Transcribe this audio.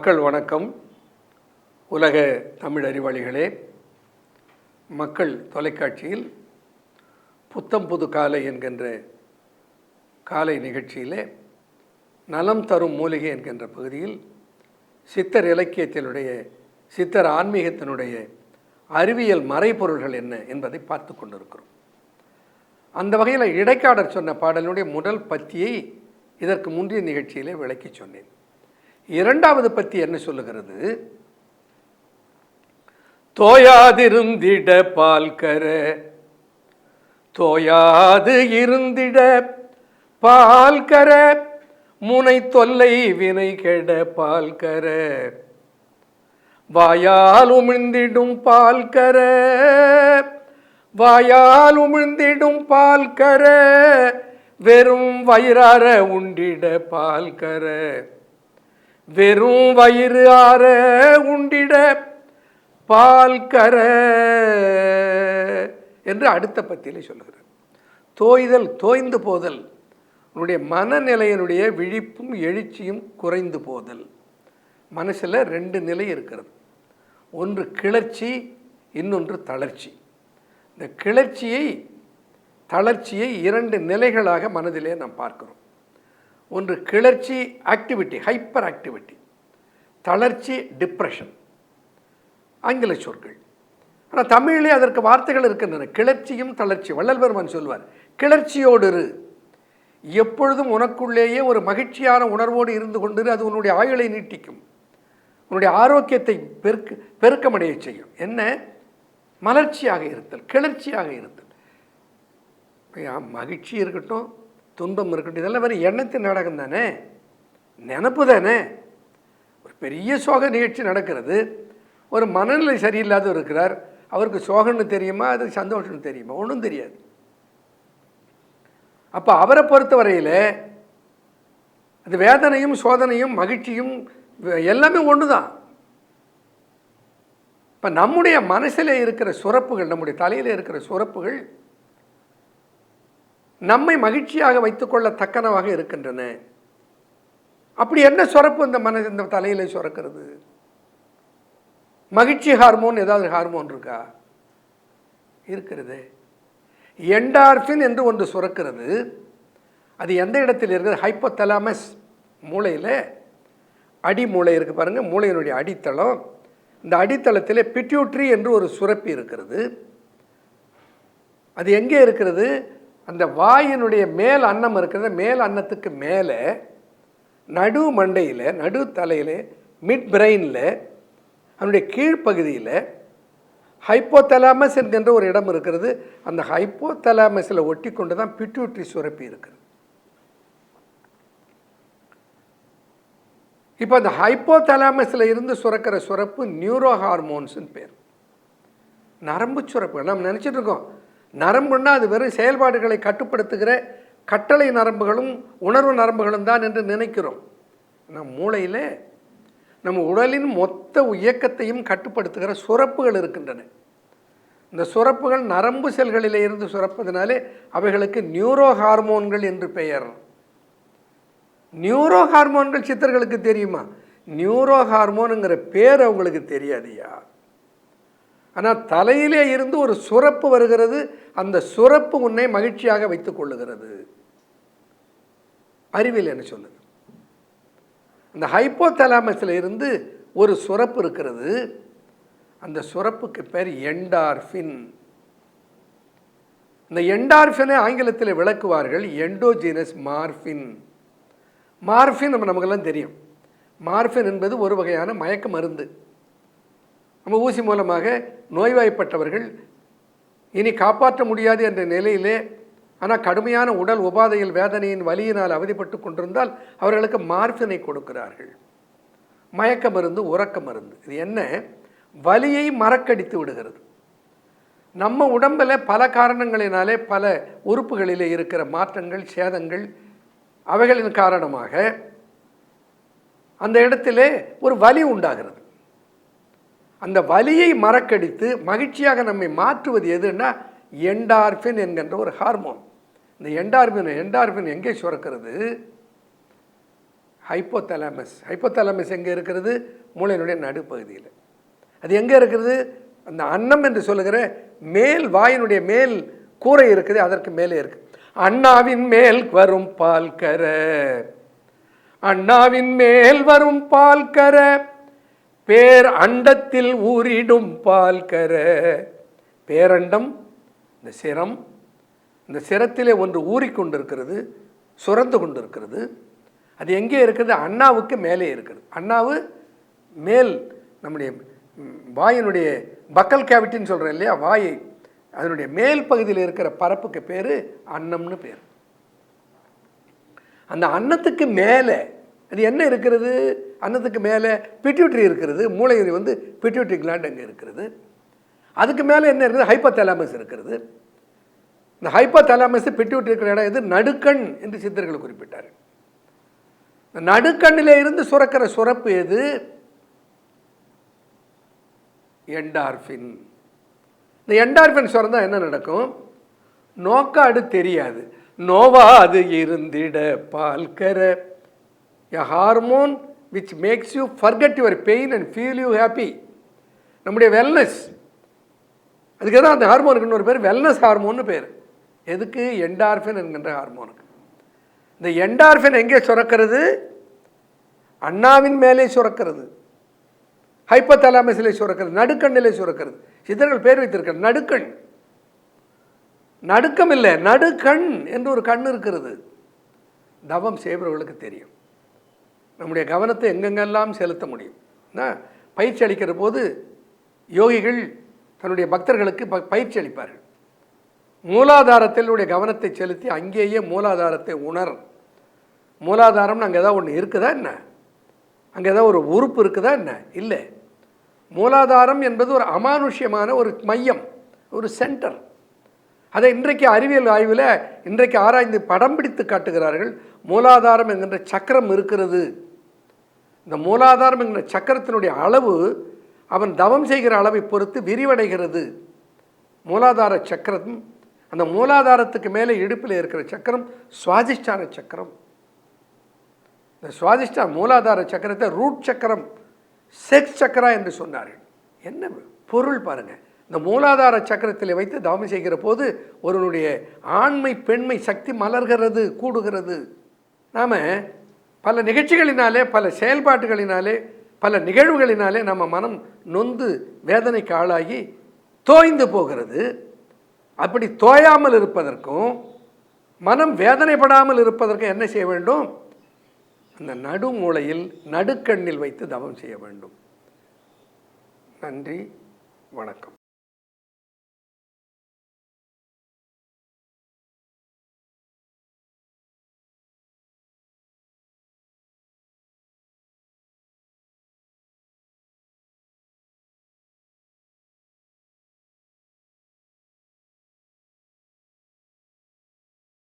மக்கள் வணக்கம். உலக தமிழ் அறிவாளிகளே மக்கள் தொலைக்காட்சியில் புத்தம் புது காலை என்கின்ற காலை நிகழ்ச்சியிலே நலம் தரும் மூலிகை என்கின்ற பகுதியில் சித்தர் இலக்கியத்தினுடைய சித்தர் ஆன்மீகத்தினுடைய அறிவியல் மறைபொருள்கள் என்ன என்பதை பார்த்து கொண்டிருக்கிறோம். அந்த வகையில் இடைக்காடர் சொன்ன பாடலினுடைய முதல் பத்தியை இதற்கு முந்தைய நிகழ்ச்சியிலே விளக்கி சொன்னேன். இரண்டாவது பத்தி என்ன சொல்லுகிறது? தோயாதிருந்திட பால்கர தோயாது இருந்திட பால்கர முனை தொல்லை வினை கெட பால்கர. வாயால் உமிழ்ந்திடும் பால்கர வாயால் உமிழ்ந்திடும் பால்கர வெறும் வயிறார உண்டிட பால்கர. வெறும் வயிறு ஆற உண்டிட பால் கர என்று அடுத்த பத்தியிலே சொல்லுகிறார். தோய்தல் தோய்ந்து போதல் உன்னுடைய மனநிலையினுடைய விழிப்பும் எழுச்சியும் குறைந்து போதல். மனசில் ரெண்டு நிலை இருக்கிறது. ஒன்று கிளர்ச்சி இன்னொன்று தளர்ச்சி. இந்த கிளர்ச்சியை தளர்ச்சியை இரண்டு நிலைகளாக மனதிலே நாம் பார்க்கிறோம். ஒன்று கிளர்ச்சி ஆக்டிவிட்டி ஹைப்பர் ஆக்டிவிட்டி தளர்ச்சி டிப்ரெஷன் ஆங்கில சொற்கள். ஆனால் தமிழிலே அதற்கு வார்த்தைகள் இருக்கின்றன. கிளர்ச்சியும் தளர்ச்சி. வள்ளல் பெருமான் சொல்வார் கிளர்ச்சியோடு இரு. எப்பொழுதும் உனக்குள்ளேயே ஒரு மகிழ்ச்சியான உணர்வோடு இருந்து கொண்டு அது உன்னுடைய ஆயுளை நீட்டிக்கும். உன்னுடைய ஆரோக்கியத்தை பெருக்க பெருக்கமடைய செய்யும். என்ன? மலர்ச்சியாக இருத்தல் கிளர்ச்சியாக இருத்தல். மகிழ்ச்சி இருக்கட்டும் துன்பம் இருக்கட்டும். இதெல்லாம் வேறு எண்ணத்தின் நாடகம் தானே? நினப்பு தானே? ஒரு பெரிய சோக நிகழ்ச்சி நடக்கிறது. ஒரு மனநிலை சரியில்லாத இருக்கிறார். அவருக்கு சோகம்னு தெரியுமா? அது சந்தோஷம்னு தெரியுமா? ஒன்றும் தெரியாது. அப்போ அவரை பொறுத்த வரையில் அது வேதனையும் சோதனையும் மகிழ்ச்சியும் எல்லாமே ஒன்று தான் இப்போ நம்முடைய மனசில் இருக்கிற சுரப்புகள் நம்முடைய தலையில் இருக்கிற சுரப்புகள் நம்மை மகிழ்ச்சியாக வைத்துக்கொள்ள தக்கனவாக இருக்கின்றன. அப்படி என்ன சுரப்பு இந்த மன இந்த தலையில் சுரக்கிறது? மகிழ்ச்சி ஹார்மோன் ஏதாவது ஹார்மோன் இருக்கா? இருக்கிறது. என்டார்ஃபின் என்று ஒன்று சுரக்கிறது. அது எந்த இடத்தில் இருக்குது? ஹைப்போதலாமஸ் மூளையில். அடி மூளை இருக்குது பாருங்கள் மூளையினுடைய அடித்தளம். இந்த அடித்தளத்தில் பிட்யூட்ரி என்று ஒரு சுரப்பி இருக்கிறது. அது எங்கே இருக்கிறது? அந்த வாயினுடைய மேல் அன்னம் இருக்கிறது மேல் அன்னத்துக்கு மேலே நடு மண்டையில் நடு தலையில் மிட் பிரெயினில் அதனுடைய கீழ்ப்பகுதியில் ஹைப்போதலாமஸ் என்கின்ற ஒரு இடம் இருக்கிறது. அந்த ஹைப்போதலாமஸில் ஒட்டி கொண்டு தான் பிட்யூட்ரி சுரப்பி இருக்குது. இப்போ அந்த ஹைப்போதலாமஸில் இருந்து சுரக்கிற சுரப்பு நியூரோ ஹார்மோன்ஸுன்னு பேர். நரம்பு சுரப்பு நம்ம நினச்சிட்ருக்கோம் நரம்புன்னா அது வெறும் செயல்பாடுகளை கட்டுப்படுத்துகிற கட்டளை நரம்புகளும் உணர்வு நரம்புகளும் தான் என்று நினைக்கிறோம். நம் மூளையில் நம்ம உடலின் மொத்த இயக்கத்தையும் கட்டுப்படுத்துகிற சுரப்புகள் இருக்கின்றன. இந்த சுரப்புகள் நரம்பு செல்களிலே இருந்து சுரப்பதனாலே அவைகளுக்கு நியூரோ ஹார்மோன்கள் என்று பெயர். நியூரோ ஹார்மோன்கள் சித்தர்களுக்கு தெரியுமா? நியூரோ ஹார்மோனுங்கிற பேர் அவங்களுக்கு தெரியாதியா? ஆனால் தலையிலே இருந்து ஒரு சுரப்பு வருகிறது அந்த சுரப்பு உன்னை மகிழ்ச்சியாக வைத்துக் கொள்ளுகிறது. அறிவியல் என்ன சொல்லுது? அந்த ஹைப்போதலாமஸில் இருந்து ஒரு சுரப்பு இருக்கிறது. அந்த சுரப்புக்கு பேர் என்டார்ஃபின் இந்த என்டார்ஃபினை ஆங்கிலத்தில் விளக்குவார்கள் எண்டோஜீனஸ் மார்ஃபின் மார்ஃபின் நம்ம நமக்கெல்லாம் தெரியும். மார்ஃபின் என்பது ஒரு வகையான மயக்க மருந்து. நம்ம ஊசி மூலமாக நோய்வாய்ப்பட்டவர்கள் இனி காப்பாற்ற முடியாது என்ற நிலையிலே ஆனால் கடுமையான உடல் உபாதையில் வேதனையின் வலியினால் அவதிப்பட்டு கொண்டிருந்தால் அவர்களுக்கு மார்பினை கொடுக்கிறார்கள். மயக்க மருந்து உறக்க மருந்து. இது என்ன? வலியை மறக்கடித்து விடுகிறது. நம்ம உடம்பில் பல காரணங்களினாலே பல உறுப்புகளிலே இருக்கிற மாற்றங்கள் சேதங்கள் அவைகளின் காரணமாக அந்த இடத்திலே ஒரு வலி உண்டாகிறது. அந்த வலியை மறக்கடித்து மகிழ்ச்சியாக நம்மை மாற்றுவது எதுன்னா என்டார்பின் என்கின்ற ஒரு ஹார்மோன். இந்த என்டார்பின் என்டார்பின் எங்கே சுரக்கிறது? ஹைப்போதலாமஸ். ஹைப்போதலாமஸ் எங்கே இருக்கிறது? மூளையினுடைய நடுப்பகுதியில். அது எங்கே இருக்கிறது அந்த அன்னம் என்று சொல்லுகிற மேல் வாயினுடைய மேல் கூரை இருக்குது அதற்கு மேலே இருக்கு. அண்ணாவின் மேல் வரும் பால் கர அண்ணாவின் மேல் வரும் பால் கர பேர் அண்டத்தில் ஊறிடும் பால் கர. பேரண்டம் இந்த சிரம் இந்த சிரத்திலே ஒன்று ஊறிக்கொண்டிருக்கிறது சுரந்து கொண்டிருக்கிறது. அது எங்கே இருக்கிறது அண்ணாவுக்கு மேலே இருக்கிறது அண்ணாவு மேல் நம்முடைய வாயினுடைய பக்கல் கேவிட்டின்னு சொல்கிறேன் இல்லையா? வாயை. அதனுடைய மேல் பகுதியில் இருக்கிற பரப்புக்கு பேர் அன்னம்னு பேர். அந்த அன்னத்துக்கு மேலே அது என்ன இருக்கிறது? அன்னத்துக்கு மேலே பிட்யூட்ரி இருக்கிறது மூளை வந்து பிட்யூட்ரி கிளாண்ட் அங்கே இருக்கிறது. அதுக்கு மேலே என்ன இருக்குது? ஹைப்போதலாமஸ் இருக்கிறது. இந்த ஹைப்போதலாமஸ் பிட்யூட்ரி இருக்கிற இடம் எது? நடுக்கண் என்று சித்தர்கள் குறிப்பிட்டார். இந்த நடுக்கண்ணிலே இருந்து சுரக்கிற சுரப்பு எது? என்டார்ஃபின் இந்த என்டார்ஃபின் சுரந்தால் என்ன நடக்கும்? நோக்காடு தெரியாது. நோவாது இருந்திட பால்கர. A hormone which makes you forget your pain and feel you happy நம்முடைய வெல்னஸ் அதுக்கு தான் அந்த ஹார்மோனுக்கு இன்னொரு பேர் வெல்னஸ் ஹார்மோன்னு பேர். எதுக்கு? என்டார்ஃபின் என்கின்ற ஹார்மோனுக்கு இந்த என்டார்ஃபின் எங்கே சுரக்கிறது? அண்ணாவின் மேலே சுரக்கிறது. ஹைப்போதலாமஸிலே சுரக்கிறது. நடுக்கண்ணிலே சுரக்கிறது. சித்தர்கள் பேர் வைத்திருக்கிறது நடுக்கண். நடுக்கம் இல்லை நடுக்கண் என்று ஒரு கண் இருக்கிறது. தவம் செய்பவர்களுக்கு தெரியும். நம்முடைய கவனத்தை எங்கெங்கெல்லாம் செலுத்த முடியும்? என்ன? பயிற்சி அளிக்கிற போது யோகிகள் தன்னுடைய பக்தர்களுக்கு ப- பயிற்சி அளிப்பார்கள். மூலாதாரத்தில் உடைய கவனத்தை செலுத்தி அங்கேயே மூலாதாரத்தை உணர். மூலாதாரம்னு அங்கே ஏதாவது ஒன்று இருக்குதா என்ன? அங்கே ஏதாவது ஒரு உறுப்பு இருக்குதா என்ன? இல்லை. மூலாதாரம் என்பது ஒரு அமானுஷ்யமான ஒரு மையம் ஒரு சென்டர். அதை இன்றைக்கு அறிவியல் ஆய்வில் இன்றைக்கு ஆராய்ந்து படம் பிடித்து காட்டுகிறார்கள். மூலாதாரம் என்கின்ற சக்கரம் இருக்கிறது. இந்த மூலாதாரம் என்கிற சக்கரத்தினுடைய அளவு அவன் தவம் செய்கிற அளவை பொறுத்து விரிவடைகிறது. மூலாதார சக்கரம் அந்த மூலாதாரத்துக்கு மேலே இடுப்பில் இருக்கிற சக்கரம் சுவாதிஷ்டான சக்கரம். இந்த சுவாதிஷ்டா மூலாதார சக்கரத்தை ரூட் சக்கரம் செக்ஸ் சக்கரா என்று சொன்னார்கள். என்ன பொருள் பாருங்கள் இந்த மூலாதார சக்கரத்தில் வைத்து தவம் செய்கிற போது ஒருவனுடைய ஆண்மை பெண்மை சக்தி மலர்கிறது கூடுகிறது. நாம் பல நிகழ்ச்சிகளினாலே பல செயல்பாட்டுகளினாலே பல நிகழ்வுகளினாலே நம்ம மனம் நொந்து வேதனைக்கு ஆளாகி தோய்ந்து போகிறது. அப்படி தோயாமல் இருப்பதற்கும் மனம் வேதனைப்படாமல் இருப்பதற்கும் என்ன செய்ய வேண்டும்? அந்த நடுமூளையில் நடுக்கண்ணில் வைத்து தவம் செய்ய வேண்டும். நன்றி வணக்கம்.